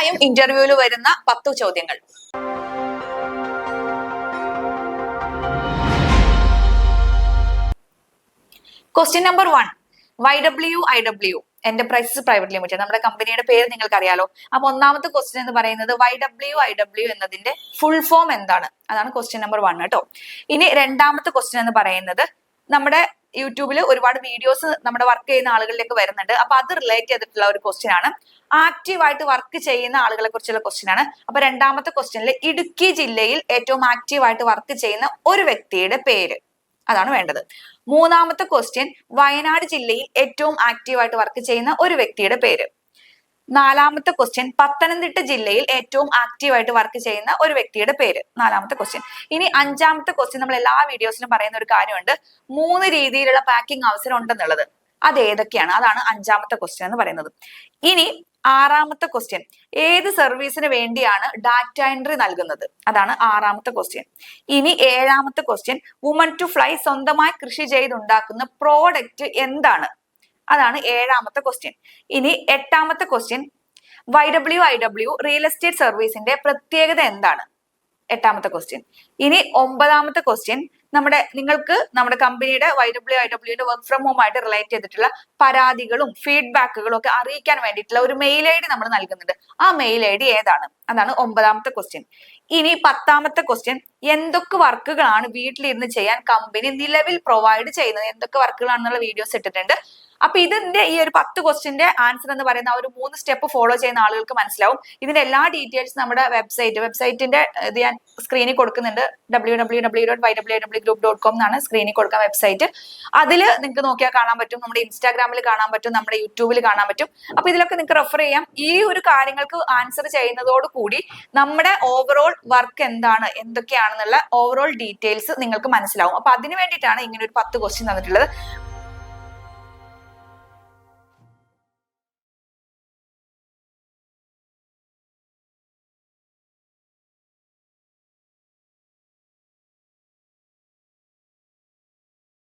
തീർച്ചയായും ഇന്റർവ്യൂവിൽ വരുന്ന പത്തു ചോദ്യങ്ങൾ. Question number one Y W I W enterprises private limited നമ്മുടെ കമ്പനിയുടെ പേര് നിങ്ങൾക്ക് അറിയാലോ അപ്പൊ ഒന്നാമത്തെ ക്വസ്റ്റ്യൻ എന്ന് പറയുന്നത് വൈ ഡബ്ല്യു ഐ ഡബ്ല്യു എന്നതിന്റെ ഫുൾ ഫോം എന്താണ്? അതാണ് ക്വസ്റ്റ്യൻ നമ്പർ വൺ കേട്ടോ ഇനി രണ്ടാമത്തെ ക്വസ്റ്റ്യൻ എന്ന് പറയുന്നത് നമ്മുടെ യൂട്യൂബിൽ ഒരുപാട് വീഡിയോസ് നമ്മുടെ വർക്ക് ചെയ്യുന്ന ആളുകളിലേക്ക് വരുന്നുണ്ട്. അപ്പൊ അത് റിലേറ്റ് ചെയ്തിട്ടുള്ള ഒരു ക്വസ്റ്റ്യൻ ആണ്. ആക്റ്റീവായിട്ട് വർക്ക് ചെയ്യുന്ന ആളുകളെ കുറിച്ചുള്ള ക്വസ്റ്റ്യൻ ആണ്. അപ്പൊ രണ്ടാമത്തെ ക്വസ്റ്റ്യനിൽ ഇടുക്കി ജില്ലയിൽ ഏറ്റവും ആക്റ്റീവായിട്ട് വർക്ക് ചെയ്യുന്ന ഒരു വ്യക്തിയുടെ പേര്. അതാണ് വേണ്ടത്. മൂന്നാമത്തെ ക്വസ്റ്റ്യൻ വയനാട് ജില്ലയിൽ ഏറ്റവും ആക്റ്റീവായിട്ട് വർക്ക് ചെയ്യുന്ന ഒരു വ്യക്തിയുടെ പേര്. നാലാമത്തെ ക്വസ്റ്റ്യൻ പത്തനംതിട്ട ജില്ലയിൽ ഏറ്റവും ആക്റ്റീവായിട്ട് വർക്ക് ചെയ്യുന്ന ഒരു വ്യക്തിയുടെ പേര്. നാലാമത്തെ ക്വസ്റ്റ്യൻ ഇനി അഞ്ചാമത്തെ ക്വസ്റ്റ്യൻ നമ്മൾ എല്ലാ വീഡിയോസിലും പറയുന്ന ഒരു കാര്യമുണ്ട്. മൂന്ന് രീതിയിലുള്ള പാക്കിംഗ് അവസരം ഉണ്ടെന്നുള്ളത്. അത് ഏതൊക്കെയാണ്? അതാണ് അഞ്ചാമത്തെ ക്വസ്റ്റ്യൻ എന്ന് പറയുന്നത്. ഇനി ആറാമത്തെ ക്വസ്റ്റ്യൻ ഏത് സർവീസിന് വേണ്ടിയാണ് ഡാറ്റ എൻട്രി നൽകുന്നത്? അതാണ് ആറാമത്തെ ക്വസ്റ്റ്യൻ ഇനി ഏഴാമത്തെ ക്വസ്റ്റ്യൻ വുമൺ ടു ഫ്ലൈ സ്വന്തമായി കൃഷി ചെയ്തുണ്ടാക്കുന്ന പ്രോഡക്റ്റ് എന്താണ്? അതാണ് ഏഴാമത്തെ ക്വസ്റ്റ്യൻ ഇനി എട്ടാമത്തെ question Y W I W real estate സർവീസിന്റെ പ്രത്യേകത എന്താണ്? എട്ടാമത്തെ ക്വസ്റ്റ്യൻ ഇനി ഒമ്പതാമത്തെ ക്വസ്റ്റ്യൻ നമ്മുടെ നിങ്ങൾക്ക് നമ്മുടെ കമ്പനിയുടെ വൈ ഡബ്ല്യു ഐ ഡബ്ല്യുയുടെ വർക്ക് ഫ്രം ഹോം ആയിട്ട് റിലേറ്റ് ചെയ്തിട്ടുള്ള പരാതികളും ഫീഡ്ബാക്കുകളും ഒക്കെ അറിയിക്കാൻ വേണ്ടിയിട്ടുള്ള ഒരു മെയിൽ ഐ ഡി നമ്മൾ നൽകുന്നുണ്ട്. ആ മെയിൽ ഐ ഡി ഏതാണ്? അതാണ് ഒമ്പതാമത്തെ ക്വസ്റ്റ്യൻ ഇനി പത്താമത്തെ ക്വസ്റ്റ്യൻ എന്തൊക്കെ വർക്കുകളാണ് വീട്ടിലിരുന്ന് ചെയ്യാൻ കമ്പനി നിലവിൽ പ്രൊവൈഡ് ചെയ്യുന്നത്? എന്തൊക്കെ വർക്കുകളാണെന്നുള്ള വീഡിയോസ് ഇട്ടിട്ടുണ്ട്. അപ്പൊ ഇതിന്റെ ഈ ഒരു പത്ത് ക്വസ്റ്റിന്റെ ആൻസർ എന്ന് പറയുന്ന ഒരു മൂന്ന് സ്റ്റെപ്പ് ഫോളോ ചെയ്യുന്ന ആളുകൾക്ക് മനസ്സിലാവും. ഇതിന്റെ എല്ലാ ഡീറ്റെയിൽസ് നമ്മുടെ വെബ്സൈറ്റ് വെബ്സൈറ്റിന്റെ ഇത് ഞാൻ സ്ക്രീനിൽ കൊടുക്കുന്നുണ്ട്. W W W dot Y W W group dot com എന്നാണ് സ്ക്രീനിൽ കൊടുക്കാൻ വെബ്സൈറ്റ് അതിൽ നിങ്ങൾക്ക് നോക്കിയാൽ കാണാൻ പറ്റും. നമ്മുടെ ഇൻസ്റ്റാഗ്രാമിൽ കാണാൻ പറ്റും. നമ്മുടെ യൂട്യൂബിൽ കാണാൻ പറ്റും. അപ്പൊ ഇതിലൊക്കെ നിങ്ങൾക്ക് റെഫർ ചെയ്യാം. ഈ ഒരു കാര്യങ്ങൾക്ക് ആൻസർ ചെയ്യുന്നതോട് കൂടി നമ്മുടെ ഓവറോൾ വർക്ക് എന്താണ് എന്തൊക്കെയാണെന്നുള്ള ഓവറോൾ ഡീറ്റെയിൽസ് നിങ്ങൾക്ക് മനസ്സിലാവും. അപ്പൊ അതിന് വേണ്ടിയിട്ടാണ് ഇങ്ങനെ ഒരു പത്ത് ക്വസ്റ്റ്യൻ തന്നിട്ടുള്ളത്.